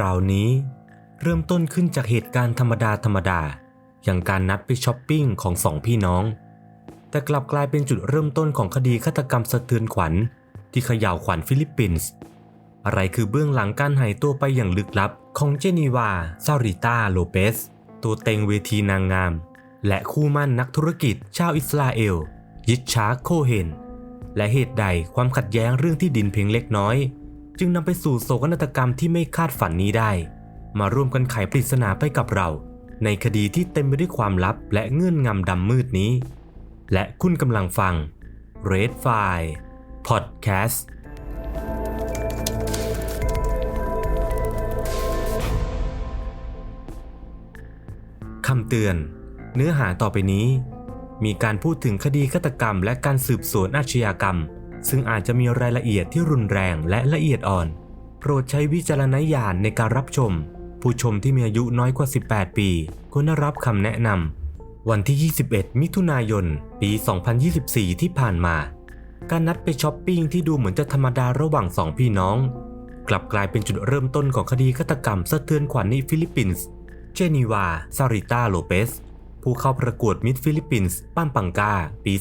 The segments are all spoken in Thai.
ราวนี้ เริ่มต้นขึ้นจากเหตุการณ์ธรรมดาธรรมดา อย่างการนัดไปช้อปปิ้งของสองพี่น้อง แต่กลับกลายเป็นจุดเริ่มต้นของคดีฆาตกรรมสะเทือนขวัญ ที่เขย่าวขวัญฟิลิปปินส์อะไรคือเบื้องหลังการหายตัวไปอย่างลึกลับ ของเจนีวาซาริต้าโลเปสตัวเต็งเวทีนางงาม และคู่มั่นนักธุรกิจชาวอิสราเอล ยิชชาโคเฮนและเหตุใดความขัดแย้งเรื่องที่ดินเพียงเล็กน้อย จึงนำไปสู่โศกนาฏกรรมที่ไม่คาดฝันนี้ได้ มาร่วมกันไขปริศนาไปกับเรา ในคดีที่เต็มไปด้วยความลับและเงื่อนงำดำมืดนี้ และคุณกำลังฟัง Red File Podcast คำเตือน เนื้อหาต่อไปนี้ มีการพูดถึงคดีฆาตกรรมและการสืบสวนอาชญากรรม ซึ่งอาจจะมีรายละเอียดที่รุนแรงและละเอียดอ่อน โปรดใช้วิจารณญาณในการรับชม ผู้ชมที่มีอายุน้อยกว่า 18 ปีควรได้รับคำแนะนำวันที่ 21 มิถุนายน ปี 2024 ที่ผ่านมา การนัดไปช้อปปิ้งที่ดูเหมือนจะธรรมดาระหว่างสองพี่น้อง กลับกลายเป็นจุดเริ่มต้นของคดีฆาตกรรมสะเทือนขวัญในฟิลิปปินส์เจนีวา ซาริต้า โลเปสผู้เข้าประกวดมิสฟิลิปปินส์ป้ามปังกา ปี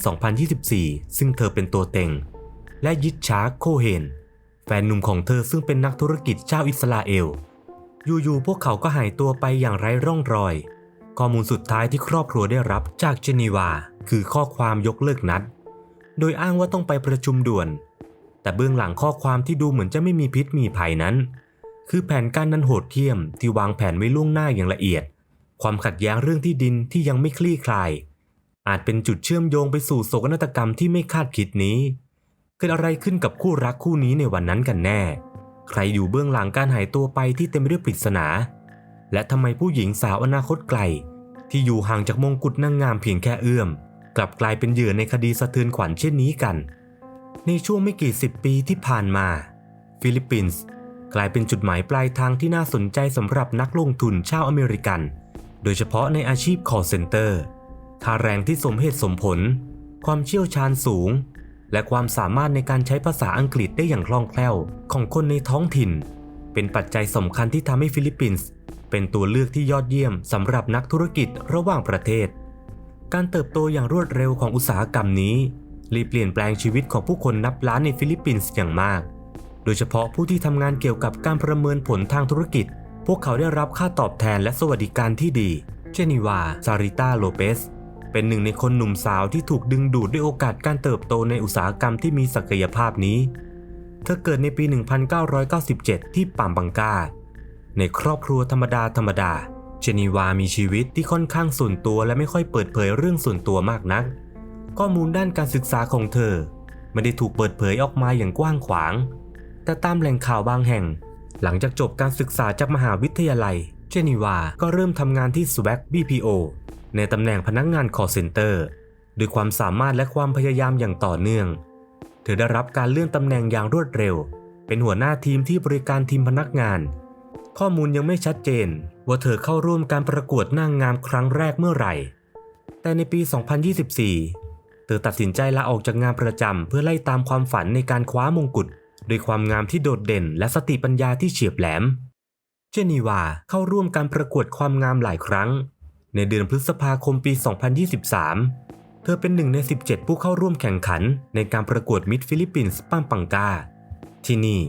2024 ซึ่งเธอเป็นตัวเต็ง และยิชชาร์โคเฮน แฟนหนุ่มของเธอซึ่งเป็นนักธุรกิจชาวอิสราเอล อยู่ๆพวกเขาก็หายตัวไปอย่างไร้ร่องรอย ข้อมูลสุดท้ายที่ครอบครัวได้รับจากเจนีวา คือข้อความยกเลิกนัด โดยอ้างว่าต้องไปประชุมด่วน แต่เบื้องหลังข้อความที่ดูเหมือนจะไม่มีพิษมีภัยนั้น คือแผนการนั้นโหดเหี้ยมที่วางแผนไว้ล่วงหน้าอย่างละเอียด ความขัดแย้งเรื่องที่ดินที่ยังไม่คลี่คลายอาจเป็นจุดเชื่อมโยงไปสู่โศกนาฏกรรมที่ไม่คาดคิดนี้ เกิดอะไรขึ้นกับคู่รักคู่นี้ในวันนั้นกันแน่ ใครอยู่เบื้องหลังการหายตัวไปที่เต็มไปด้วยปริศนา และทำไมผู้หญิงสาวอนาคตไกล ที่อยู่ห่างจากมงกุฎนางงามเพียงแค่เอื้อม กลับกลายเป็นเหยื่อในคดีสะเทือนขวัญเช่นนี้กัน ในช่วงไม่กี่สิบปีที่ผ่านมา ฟิลิปปินส์กลายเป็นจุดหมายปลายทางที่น่าสนใจสำหรับนักลงทุนชาวอเมริกัน โดยเฉพาะในอาชีพ call center ค่าแรงที่สมเหตุสมผล ความเชี่ยวชาญสูง และความสามารถในการใช้ภาษาอังกฤษได้อย่างคล่องแคล่ว ของคนในท้องถิ่น เป็นปัจจัยสำคัญที่ทำให้ฟิลิปปินส์เป็นตัวเลือกที่ยอดเยี่ยมสำหรับนักธุรกิจระหว่างประเทศ การเติบโตอย่างรวดเร็วของอุตสาหกรรมนี้รีเปลี่ยนแปลงชีวิตของผู้คนนับล้านในฟิลิปปินส์อย่างมาก โดยเฉพาะผู้ที่ทำงานเกี่ยวกับการประเมินผลทางธุรกิจ พวกเขาได้รับค่าตอบแทนและสวัสดิการที่ดี เจนีวา ซาริต้า โลเปส เป็นหนึ่งในคนหนุ่มสาวที่ถูกดึงดูดด้วยโอกาสการเติบโตในอุตสาหกรรมที่มีศักยภาพนี้ เธอเกิดในปี 1997 ที่ปามบังกา ในครอบครัวธรรมดาธรรมดา เจนีวามีชีวิตที่ค่อนข้างส่วนตัวและไม่ค่อยเปิดเผยเรื่องส่วนตัวมากนัก ข้อมูลด้านการศึกษาของเธอไม่ได้ถูกเปิดเผยออกมาอย่างกว้างขวาง แต่ตามแหล่งข่าวบางแห่ง หลังจากจบการศึกษาจากมหาวิทยาลัย เจนีวา ก็เริ่มทำงานที่ Swag BPO ในตำแหน่งพนักงงาน call center ด้วยความสามารถและความพยายามอย่างต่อเนื่อง เธอได้รับการเลื่อนตำแหน่งอย่างรวดเร็ว เป็นหัวหน้าทีมที่บริการทีมพนักงาน ข้อมูลยังไม่ชัดเจน ว่าเธอเข้าร่วมการประกวดนางงามครั้งแรกเมื่อไหร่ แต่ในปี 2024 เธอตัดสินใจลาออกจากงานประจำเพื่อไล่ตามความฝันในการคว้ามงกุฎด้วยความงามที่โดดเด่น และสติปัญญาที่เฉียบแหลม เจนีวาเข้าร่วมการประกวดความงามหลายครั้ง ในเดือนพฤษภาคมปี 2023 เธอเป็นหนึ่งใน 17 ผู้เข้าร่วมแข่งขันในการประกวดมิดฟิลิปปินส์ป้มปังกา ที่นี่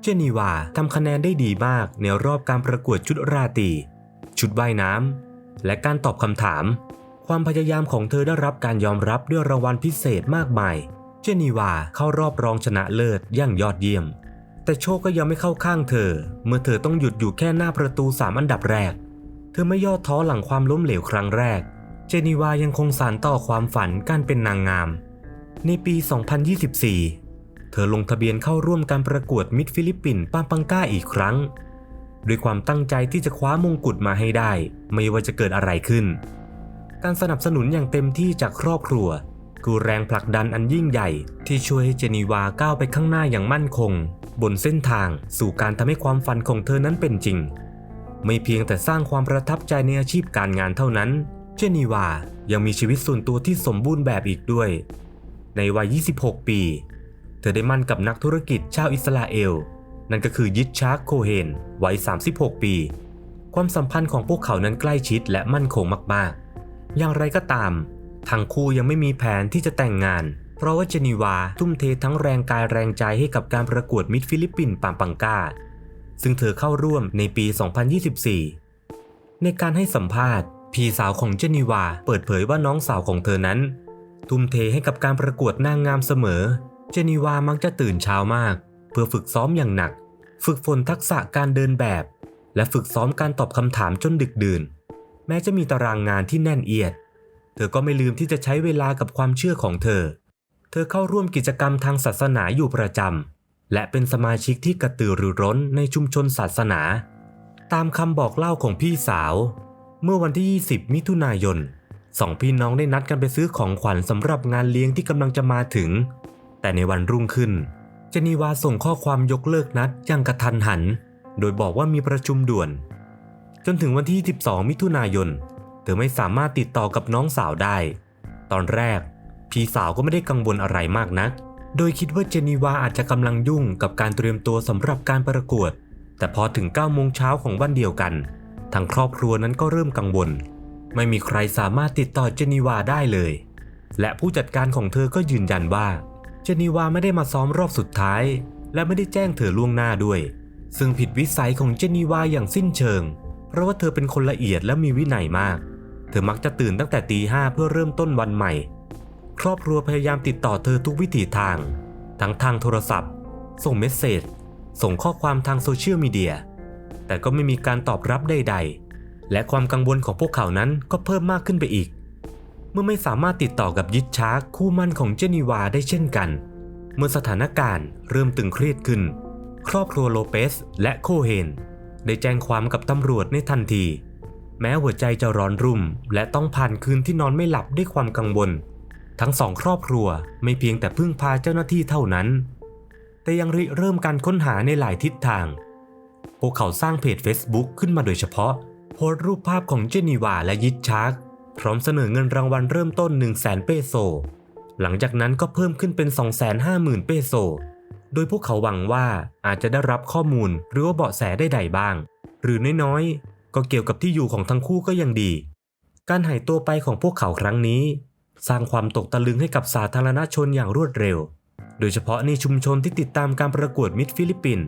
เจนีวาทำคะแนนได้ดีมากในรอบการประกวดชุดราตรีชุดว่ายน้ำและการตอบคำถาม ความพยายามของเธอได้รับการยอมรับด้วยรางวัลพิเศษมากมาย เจนีวาเข้ารอบรองชนะเลิศอย่างยอดเยี่ยม แต่โชคก็ยังไม่เข้าข้างเธอ เมื่อเธอต้องหยุดอยู่แค่หน้าประตู 3 อันดับแรก เธอไม่ย่อท้อหลังความล้มเหลวครั้งแรก เจนีวายังคงสานต่อความฝันการเป็นนางงาม ในปี 2024 เธอลงทะเบียนเข้าร่วมการประกวดมิดฟิลิปปินส์ปามปังก้าอีกครั้ง ด้วยความตั้งใจที่จะคว้ามงกุฎมาให้ได้ ไม่ว่าจะเกิดอะไรขึ้น การสนับสนุนอย่างเต็มที่จากครอบครัว คือแรงผลักดันอันยิ่งใหญ่ที่ช่วยให้เจนีวาก้าวไปข้างหน้าอย่างมั่นคง บนเส้นทางสู่การทำให้ความฝันของเธอนั้นเป็นจริง ไม่เพียงแต่สร้างความประทับใจในอาชีพการงานเท่านั้น เจนีวายังมีชีวิตส่วนตัวที่สมบูรณ์แบบอีกด้วย ในวัย 26 ปี เธอได้มั่นกับนักธุรกิจชาวอิสราเอล นั่นก็คือยิตชาร์โคเฮนวัย 36 ปี ความสัมพันธ์ของพวกเขานั้นใกล้ชิดและมั่นคงมากๆ อย่างไรก็ตาม ทั้งคู่ยังไม่มีแผนที่จะแต่งงาน เพราะว่าเจนีวาทุ่มเททั้งแรงกายแรงใจให้กับการประกวดมิดฟิลิปปินส์ปามปังกา ซึ่งเธอเข้าร่วมในปี 2024 ในการให้สัมภาษณ์ พี่สาวของเจนีวาเปิดเผยว่าน้องสาวของเธอนั้น ทุ่มเทให้กับการประกวดนางงามเสมอ เจนีวามักจะตื่นเช้ามาก เพื่อฝึกซ้อมอย่างหนัก ฝึกฝนทักษะการเดินแบบ และฝึกซ้อมการตอบคำถามจนดึกดื่น แม้จะมีตารางงานที่แน่นเอียด เธอก็ไม่ลืมที่จะใช้เวลากับความเชื่อของเธอ เธอเข้าร่วมกิจกรรมทางศาสนาอยู่ประจำ และเป็นสมาชิกที่กระตือรือร้นในชุมชนศาสนา ตามคำบอกเล่าของพี่สาว เมื่อวันที่ 20 มิถุนายนสองพี่น้องได้นัดกันไปซื้อของขวัญสำหรับงานเลี้ยงที่กำลังจะมาถึง แต่ในวันรุ่งขึ้น เจนีวาส่งข้อความยกเลิกนัดอย่างกระทันหัน โดยบอกว่ามีประชุมด่วน จนถึงวันที่ 12 มิถุนายน เธอไม่สามารถติดต่อกับน้องสาวได้ ตอนแรก พี่สาวก็ไม่ได้กังวลอะไรมากนัก โดยคิดว่าเจนีวาอาจจะกำลังยุ่งกับการเตรียมตัวสำหรับการประกวด แต่พอถึง9โมงเช้าของวันเดียวกัน ทางครอบครัวนั้นก็เริ่มกังวล ไม่มีใครสามารถติดต่อเจนีวาได้เลย และผู้จัดการของเธอก็ยืนยันว่า เจนีวาไม่ได้มาซ้อมรอบสุดท้าย และไม่ได้แจ้งเธอล่วงหน้าด้วย ซึ่งผิดวิสัยของเจนีวาอย่างสิ้นเชิง เพราะว่าเธอเป็นคนละเอียดและมีวินัยมาก เธอมักจะตื่นตั้งแต่ตีห้าเพื่อเริ่มต้นวันใหม่ ครอบครัวพยายามติดต่อเธอทุกวิถีทาง ทั้งทางโทรศัพท์ ส่งเมสเซจ ส่งข้อความทางโซเชียลมีเดีย แต่ก็ไม่มีการตอบรับใดๆ และความกังวลของพวกเขานั้นก็เพิ่มมากขึ้นไปอีก เมื่อไม่สามารถติดต่อกับยิตชาร์กคู่มั่นของเจนีวาได้เช่นกัน เมื่อสถานการณ์เริ่มตึงเครียดขึ้น ครอบครัวโลเปสและโคเฮนได้แจ้งความกับตำรวจในทันที แม้หัวใจจะร้อนรุ่ม และต้องผ่านคืนที่นอนไม่หลับด้วยความกังวล ทั้งสองครอบครัวไม่เพียงแต่พึ่งพาเจ้าหน้าที่เท่านั้น แต่ยังริเริ่มการค้นหาในหลายทิศทาง พวกเขาสร้างเพจ Facebook ขึ้นมาโดยเฉพาะ โพสต์รูปภาพของเจนีวาและยิตชาร์กพร้อมเสนอเงินรางวัลเริ่มต้น 1 0 0 0 0แสนเปโซ หลังจากนั้นก็เพิ่มขึ้นเป็น 250,000 เปโซ โดยพวกเขาหวังว่าอาจจะได้รับข้อมูลหรือว่าเบาะแสได้ใดบ้าง หรือน้อยๆ ก็เกี่ยวกับที่อยู่ของทั้งคู่ก็ยังดี การหายตัวไปของพวกเขาครั้งนี้ สร้างความตกตะลึงให้กับสาธารณชนอย่างรวดเร็ว โดยเฉพาะในชุมชนที่ติดตามการประกวดมิดฟิลิปปินส์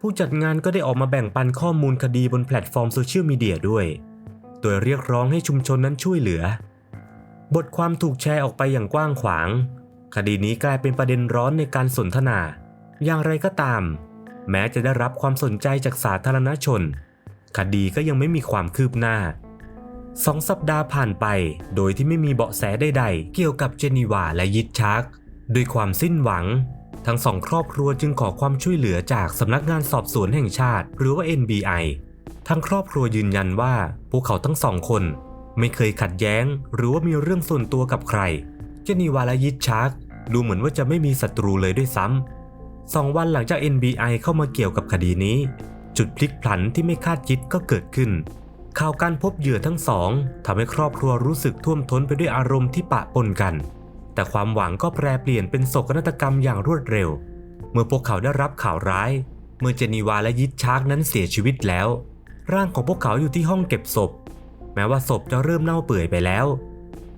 ผู้จัดงานก็ได้ออกมาแบ่งปันข้อมูลคดีบนแพลตฟอร์มโซเชียลมีเดียด้วย โดยเรียกร้องให้ชุมชนนั้นช่วยเหลือ บทความถูกแชร์ออกไปอย่างกว้างขวาง คดีนี้กลายเป็นประเด็นร้อนในการสนทนา อย่างไรก็ตาม แม้จะได้รับความสนใจจากสาธารณชน คดีก็ยังไม่มีความคืบหน้า สองสัปดาห์ผ่านไป โดยที่ไม่มีเบาะแสใดๆ เกี่ยวกับเจนีวาและยิตชาร์กด้วยความสิ้นหวัง ทั้งสองครอบครัวจึงขอความช่วยเหลือจากสำนักงานสอบสวนแห่งชาติ หรือว่า NBI ทั้งครอบครัวยืนยันว่า พวกเขาทั้งสองคน ไม่เคยขัดแย้ง หรือว่ามีเรื่องส่วนตัวกับใคร เจนีวาและยิตชาร์กดูเหมือนว่าจะไม่มีศัตรูเลยด้วยซ้ำสองวันหลังจาก NBI เข้ามาเกี่ยวกับคดีนี้ จุดพลิกผันที่ไม่คาดคิดก็เกิดขึ้น ข่าวการพบเหยื่อทั้งสองทำให้ครอบครัวรู้สึกท่วมท้นไปด้วยอารมณ์ที่ปะปนกัน แต่ความหวังก็แปรเปลี่ยนเป็นโศกนาฏกรรมอย่างรวดเร็ว เมื่อพวกเขาได้รับข่าวร้าย เมื่อเจนีวาและยิตชาร์กนั้นเสียชีวิตแล้ว ร่างของพวกเขาอยู่ที่ห้องเก็บศพ แม้ว่าศพจะเริ่มเน่าเปื่อยไปแล้ว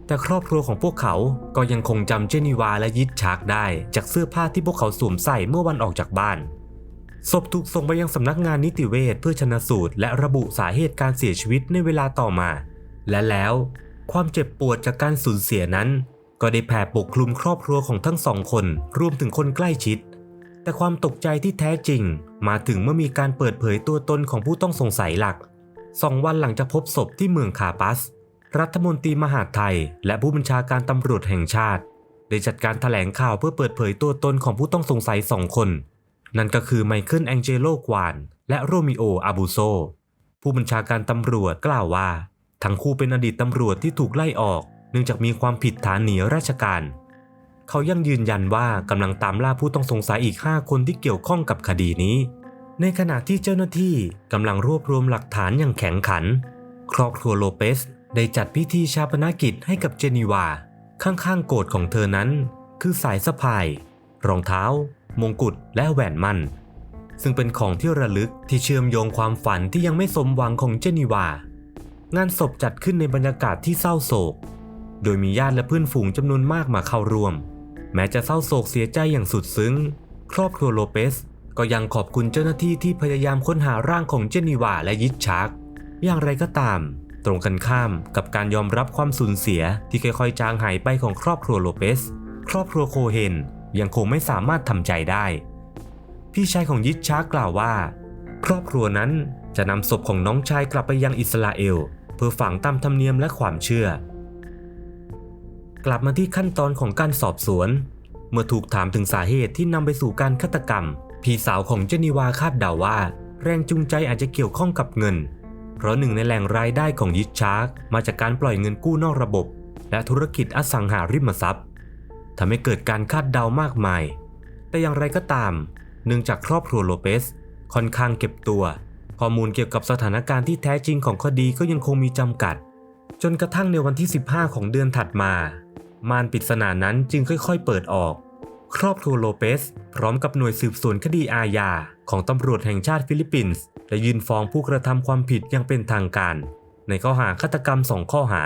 แต่ครอบครัวของพวกเขาก็ยังคงจำเจนีวาและยิตชาร์กได้ จากเสื้อผ้าที่พวกเขาสวมใส่เมื่อวันออกจากบ้าน ศพถูกส่งไปยังสำนักงานนิติเวชเพื่อชนะสูตร และระบุสาเหตุการเสียชีวิตในเวลาต่อมา และแล้วความเจ็บปวดจากการสูญเสียนั้น ก็ได้แผ่ปกคลุมครอบครัวของทั้งสองคนรวมถึงคนใกล้ชิด แต่ความตกใจที่แท้จริง มาถึงเมื่อมีการเปิดเผยตัวตนของผู้ต้องสงสัยหลักสองวันหลังจากพบศพที่เมืองคาปัส รัฐมนตรีมหาดไทย และผู้บัญชาการตำรวจแห่งชาติ ได้จัดการแถลงข่าวเพื่อเปิดเผยตัวตนของผู้ต้องสงสัยสองคน นั่นก็คือไมเคิลแองเจโลกวานและโรมิโออาบูโซ ผู้บัญชาการตำรวจกล่าวว่า ทั้งคู่เป็นอดีตตำรวจที่ถูกไล่ออก เนื่องจากมีความผิดฐานหนีราชการ เขายังยืนยันว่ากำลังตามล่าผู้ต้องสงสัยอีก 5 คนที่เกี่ยวข้องกับคดีนี้ ในขณะที่เจ้าหน้าที่กำลังรวบรวมหลักฐานอย่างแข็งขัน ครอบครัวโลเปสได้จัดพิธีชาปนกิจให้กับเจนีวา ข้างๆโกรธของเธอนั้น คือสายสะพาย รองเท้า มงกุฎและแหวนมั่น ซึ่งเป็นของที่ระลึกที่เชื่อมโยงความฝันที่ยังไม่สมหวังของเจนีวา งานศพจัดขึ้นในบรรยากาศที่เศร้าโศก โดยมีญาติและเพื่อนฝูงจำนวนมากมาเข้าร่วม แม้จะเศร้าโศกเสียใจอย่างสุดซึ้ง ครอบครัวโลเปสก็ยังขอบคุณเจ้าหน้าที่ที่พยายามค้นหาร่างของเจนีวาและยิดชาร์กอย่างไรก็ตาม ตรงกันข้ามกับการยอมรับความสูญเสียที่ค่อยๆ จางหายไปของครอบครัวโลเปส ครอบครัวโคเฮน ยังคงไม่สามารถทำใจได้ พี่ชายของยิดชาร์กกล่าวว่า ครอบครัวนั้นจะนำศพของน้องชายกลับไปยังอิสราเอล เพื่อฝังตามธรรมเนียมและความเชื่อ กลับมาที่ขั้นตอนของการสอบสวน เมื่อถูกถามถึงสาเหตุที่นำไปสู่การฆาตกรรม พี่สาวของเจนีวาคาดเดาว่า แรงจูงใจอาจจะเกี่ยวข้องกับเงิน เพราะหนึ่งในแหล่งรายได้ของยิชชาร์กมาจากการปล่อยเงินกู้นอกระบบ และธุรกิจอสังหาริมทรัพย์ ทำให้เกิดการคาดเดามากมาย แต่อย่างไรก็ตาม เนื่องจากครอบครัวโลเปสค่อนข้างเก็บตัว ข้อมูลเกี่ยวกับสถานการณ์ที่แท้จริงของคดีก็ยังคงมีจำกัด จนกระทั่งในวันที่ 15 ของเดือนถัดมา มารปริศนานั้นจึงค่อยๆ เปิดออก ครอบครัวโลเปส พร้อมกับหน่วยสืบสวนคดีอาญาของตำรวจแห่งชาติฟิลิปปินส์และยื่นฟ้องผู้กระทำความผิดอย่างเป็นทางการ ในข้อหาฆาตกรรมสองข้อหา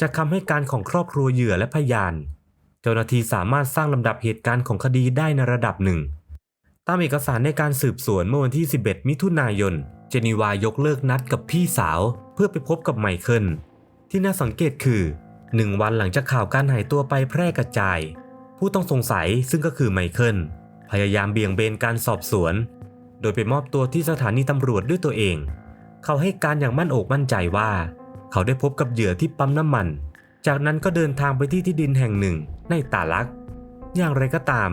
จากคำให้การของครอบครัวเหยื่อและพยาน เจ้าหน้าที่สามารถสร้างลำดับเหตุการณ์ของคดีได้ในระดับหนึ่ง ตามเอกสารในการสืบสวนเมื่อวันที่ 11 มิถุนายน เจนีวายกเลิกนัดกับพี่สาว เพื่อไปพบกับไมเคิล ที่น่าสังเกตคือหนึ่งวันหลังจากข่าวการหายตัวไปแพร่กระจาย ผู้ต้องสงสัยซึ่งก็คือไมเคิลพยายามเบี่ยงเบนการสอบสวน โดยไปมอบตัวที่สถานีตำรวจด้วยตัวเอง เขาให้การอย่างมั่นอกมั่นใจว่า เขาได้พบกับเหยื่อที่ปั๊มน้ำมัน จากนั้นก็เดินทางไปที่ที่ดินแห่งหนึ่ง ในตาลัก อย่างไรก็ตาม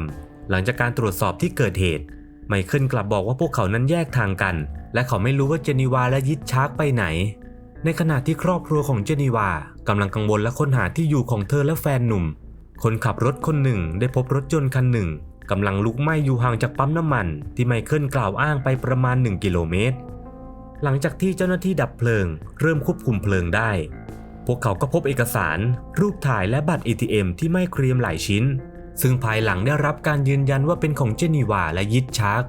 หลังจากการตรวจสอบที่เกิดเหตุ ไมเคิลกลับบอกว่าพวกเขานั้นแยกทางกัน และเขาไม่รู้ว่าเจนีวาและยิดชาร์กไปไหน ในขณะที่ครอบครัวของเจนีวากำลังกังวลและค้นหาที่อยู่ของเธอและแฟนหนุ่ม คนขับรถคนหนึ่งได้พบรถยนต์คันหนึ่งกำลังลุกไหม้อยู่ห่างจากปั๊มน้ำมัน ที่ไมเคิลกล่าวอ้างไปประมาณ 1 กิโลเมตร หลังจากที่เจ้าหน้าที่ดับเพลิง เริ่มควบคุมเพลิงได้ พวกเขาก็พบเอกสาร รูปถ่ายและบัตร ATM ที่ไม่เครียมหลายชิ้น ซึ่งภายหลังได้รับการยืนยันว่าเป็นของเจนีวาและยิดชาร์ก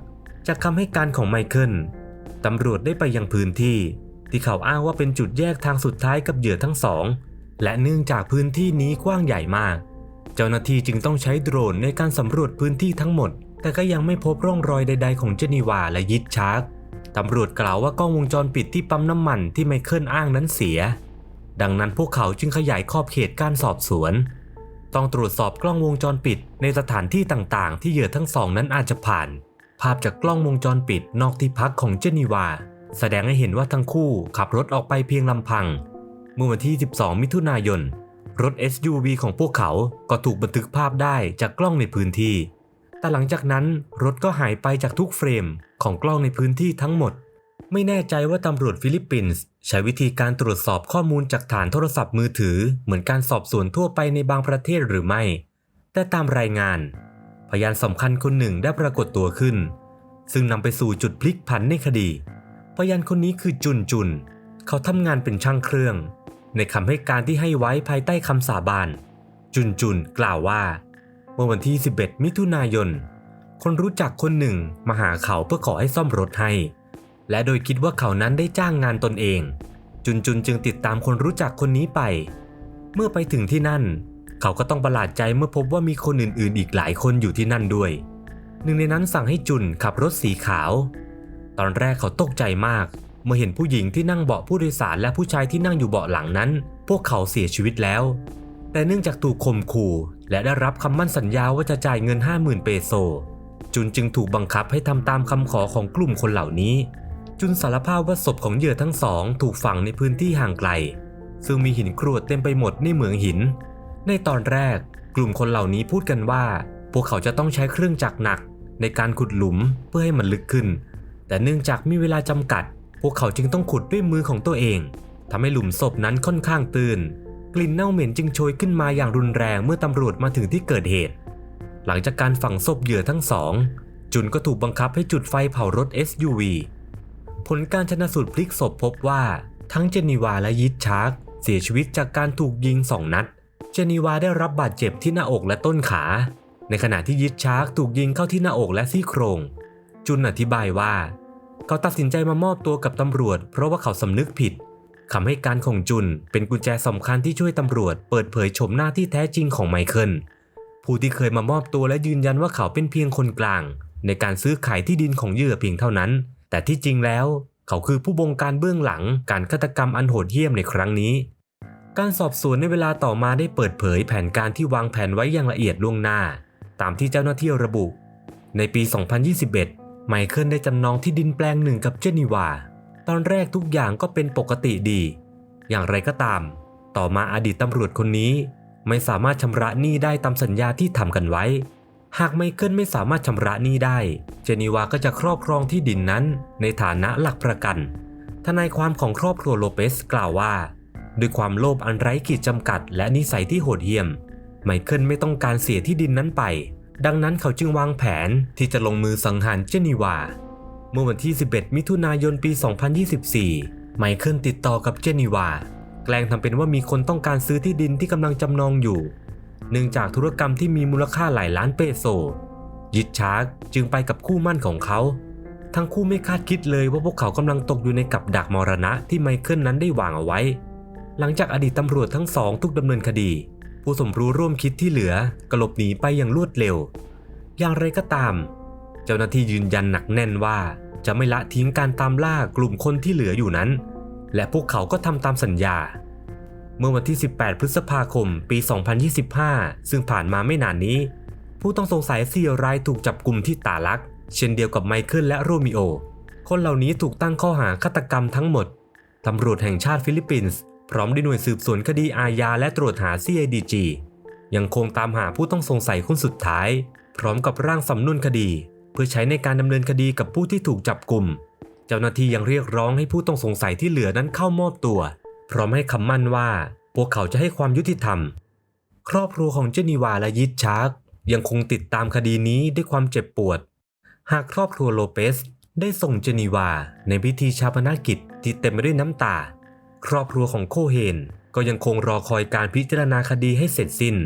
จากคำให้การของไมเคิลตำรวจได้ไปยังพื้นที่ ที่เขาอ้างว่าเป็นจุดแยกทางสุดท้ายกับเหยื่อทั้งสอง และเนื่องจากพื้นที่นี้กว้างใหญ่มาก เจ้าหน้าที่จึงต้องใช้โดรนในการสำรวจพื้นที่ทั้งหมด แต่ก็ยังไม่พบร่องรอยใด ๆ ของเจนีวาและยิดชาร์กตำรวจกล่าวว่ากล้องวงจรปิดที่ปั๊มน้ำมันที่ไมเคิลอ้างนั้นเสีย ดังนั้นพวกเขาจึงขยายขอบเขตการสอบสวน ต้องตรวจสอบกล้องวงจรปิดในสถานที่ต่างๆ ที่เหยื่อทั้งสองนั้นอาจจะผ่าน ภาพจากกล้องวงจรปิดนอกที่พักของเจนีวา แสดงให้เห็นว่าทั้งคู่ขับรถออกไปเพียงลำพัง เมื่อวันที่ 12 มิถุนายน รถ SUV ของพวกเขาก็ถูกบันทึกภาพได้จากกล้องในพื้นที่ แต่หลังจากนั้นรถก็หายไปจากทุกเฟรมของกล้องในพื้นที่ทั้งหมด ไม่แน่ใจว่าตำรวจฟิลิปปินส์ใช้วิธีการตรวจสอบข้อมูลจากฐานโทรศัพท์มือถือ เหมือนการสอบสวนทั่วไปในบางประเทศหรือไม่ แต่ตามรายงาน พยานสำคัญคนหนึ่งได้ปรากฏตัวขึ้น ซึ่งนำไปสู่จุดพลิกผันในคดี พยานคนนี้คือจุนจุน เขาทำงานเป็นช่างเครื่อง ในคำให้การที่ให้ไว้ภายใต้คำสาบาน จุนจุนกล่าวว่า เมื่อวันที่ 11 มิถุนายน คนรู้จักคนหนึ่งมาหาเขาเพื่อขอให้ซ่อมรถให้ และโดยคิดว่าเขานั้นได้จ้างงานตนเอง จุนจุนจึงติดตามคนรู้จักคนนี้ไป เมื่อไปถึงที่นั่น เขาก็ต้องประหลาดใจเมื่อพบว่ามีคนอื่นๆ อีกหลายคนอยู่ที่นั่นด้วย หนึ่งในนั้นสั่งให้จุนขับรถสีขาว ตอนแรกเขาตกใจมาก เมื่อเห็นผู้หญิงที่นั่งเบาะผู้โดยสารและผู้ชายที่นั่งอยู่เบาะหลังนั้น พวกเขาเสียชีวิตแล้ว แต่เนื่องจากถูกข่มขู่ และได้รับคำมั่นสัญญาว่าจะจ่ายเงิน 50,000 เปโซ จุนจึงถูกบังคับให้ทำตามคำขอของกลุ่มคนเหล่านี้ จุนสารภาพว่าศพของเหยื่อทั้งสองถูกฝังในพื้นที่ห่างไกล ซึ่งมีหินกรวดเต็มไปหมดในเหมืองหิน ในตอนแรก กลุ่มคนเหล่านี้พูดกันว่า พวกเขาจะต้องใช้เครื่องจักรหนัก ในการขุดหลุมเพื่อให้มันลึกขึ้น แต่เนื่องจากมีเวลาจำกัด พวกเขาจึงต้องขุดด้วยมือของตัวเองทำให้หลุมศพนั้นค่อนข้างตื้นกลิ่นเน่าเหม็นจึงโชยขึ้นมาอย่างรุนแรงเมื่อตำรวจมาถึงที่เกิดเหตุ หลังจากการฝังศพเหยื่อทั้งสอง จุนก็ถูกบังคับให้จุดไฟเผารถ SUV ผลการชนะสูตรพลิกศพพบว่า ทั้งเจนีวาและยิดชาร์กเสียชีวิตจากการถูกยิงสองนัด เจนีวาได้รับบาดเจ็บที่หน้าอกและต้นขา ในขณะที่ยิดชาร์กถูกยิงเข้าที่หน้าอกและซี่โครง จุนอธิบายว่า เขาตัดสินใจมามอบตัวกับตำรวจ เพราะว่าเขาสำนึกผิดคำให้การของจุนเป็นกุญแจสำคัญที่ช่วยตำรวจ เปิดเผยโฉมหน้าที่แท้จริงของไมเคิลผู้ที่เคยมามอบตัวและยืนยันว่าเขาเป็นเพียงคนกลาง ในการซื้อขายที่ดินของเหยื่อเพียงเท่านั้น แต่ที่จริงแล้ว เขาคือผู้บงการเบื้องหลังการฆาตกรรมอันโหดเหี้ยมในครั้งนี้ การสอบสวนในเวลาต่อมาได้เปิดเผยแผนการที่วางแผนไว้อย่างละเอียดล่วงหน้า ตามที่เจ้าหน้าที่ระบุ ในปี 2021 ไมเคิลได้จำนองที่ดินแปลงหนึ่งกับเจนีวา ตอนแรกทุกอย่างก็เป็นปกติดี อย่างไรก็ตาม ต่อมาอดีตตำรวจคนนี้ ไม่สามารถชำระหนี้ได้ตามสัญญาที่ทำกันไว้ หากไมเคิลไม่สามารถชำระหนี้ได้ เจนีวาก็จะครอบครองที่ดินนั้นในฐานะหลักประกัน ทนายความของครอบครัวโลเปสกล่าวว่า ด้วยความโลภอันไร้ขีดจำกัด และนิสัยที่โหดเหี้ยม ไมเคิลไม่ต้องการเสียที่ดินนั้นไป ดังนั้นเขาจึงวางแผนที่จะลงมือสังหารเจนีวา เมื่อวันที่ 11 มิถุนายนปี 2024 ไมเคิลติดต่อกับเจนีวา แกล้งทำเป็นว่ามีคนต้องการซื้อที่ดินที่กำลังจำนองอยู่ เนื่องจากธุรกรรมที่มีมูลค่าหลายล้านเปโซ ยิดชาร์กจึงไปกับคู่มั่นของเขา ทั้งคู่ไม่คาดคิดเลยว่าพวกเขากำลังตกอยู่ในกับดักมรณะที่ไมเคิลนั้นได้วางเอาไว้ หลังจากอดีตตำรวจทั้งสองถูกดำเนินคดี ผู้สมรู้ร่วมคิดที่เหลือกลบหนีไปอย่างรวดเร็ว อย่างไรก็ตาม เจ้าหน้าที่ยืนยันหนักแน่นว่าจะไม่ละทิ้งการตามล่ากลุ่มคนที่เหลืออยู่นั้น และพวกเขาก็ทำตามสัญญา เมื่อวันที่ 18 พฤษภาคม ปี 2025 ซึ่งผ่านมาไม่นานนี้ ผู้ต้องสงสัยสี่รายถูกจับกลุ่มที่ตาลัก เช่นเดียวกับไมเคิลและโรมิโอ คนเหล่านี้ถูกตั้งข้อหาฆาตกรรมทั้งหมด ตำรวจแห่งชาติฟิลิปปินส์พร้อมด้วยหน่วยสืบสวนคดีอาญาและตรวจหา CIDG ยังคงตามหาผู้ต้องสงสัยคนสุดท้าย พร้อมกับร่างสำนวนคดี เพื่อใช้ในการดำเนินคดีกับผู้ที่ถูกจับกลุ่ม เจ้าหน้าที่ยังเรียกร้องให้ผู้ต้องสงสัยที่เหลือนั้นเข้ามอบตัว พร้อมให้คำมั่นว่า พวกเขาจะให้ความยุติธรรม ครอบครัวของเจนีวาและยิดชาร์กยังคงติดตามคดีนี้ด้วยความเจ็บปวด หากครอบครัวโลเปสได้ส่งเจนีวาในพิธีชาปนกิจที่เต็มไปด้วยน้ำตา ครอบครัวของโคเฮนก็ยังคงรอคอยการพิจารณาคดีให้เสร็จสิ้น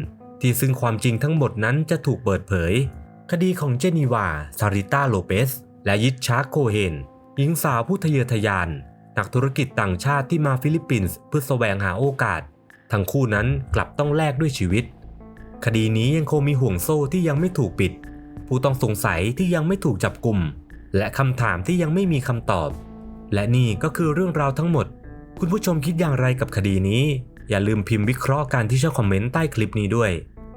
ที่ซึ่งความจริงทั้งหมดนั้นจะถูกเปิดเผย คดีของเจนีวาซาริต้าโลเปส และยิดชาร์กโคเฮนหญิงสาวผู้ทะเยอทะยาน นักธุรกิจต่างชาติที่มาฟิลิปปินส์เพื่อแสวงหาโอกาส ทั้งคู่นั้นกลับต้องแลกด้วยชีวิต คดีนี้ยังคงมีห่วงโซ่ที่ยังไม่ถูกปิด ผู้ต้องสงสัยที่ยังไม่ถูกจับกลุ่ม และคำถามที่ยังไม่มีคำตอบ และนี่ก็คือเรื่องราวทั้งหมด คุณผู้ชมคิดอย่างไรกับคดีนี้ อย่าลืมพิมพ์วิเคราะห์กันที่ช่องคอมเมนต์ใต้คลิปนี้ด้วย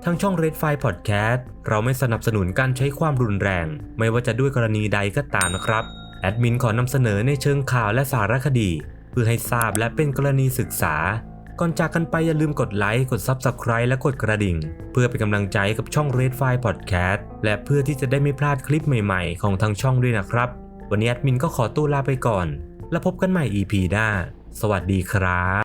ทางช่อง Red File Podcast เราไม่สนับสนุนการใช้ความรุนแรง ไม่ว่าจะด้วยกรณีใดก็ตามนะครับ แอดมินขอนำเสนอในเชิงข่าวและสารคดี เพื่อให้ทราบและเป็นกรณีศึกษา ก่อนจากกันไปอย่าลืมกดไลค์ กด Subscribe และกดกระดิ่ง เพื่อเป็นกำลังใจกับช่อง Red File Podcast และเพื่อที่จะได้ไม่พลาดคลิปใหม่ๆ ของทางช่องด้วยนะครับ วันนี้แอดมินก็ขอตัวลาไปก่อน แล้วพบกันใหม่ EP หน้า สวัสดีครับ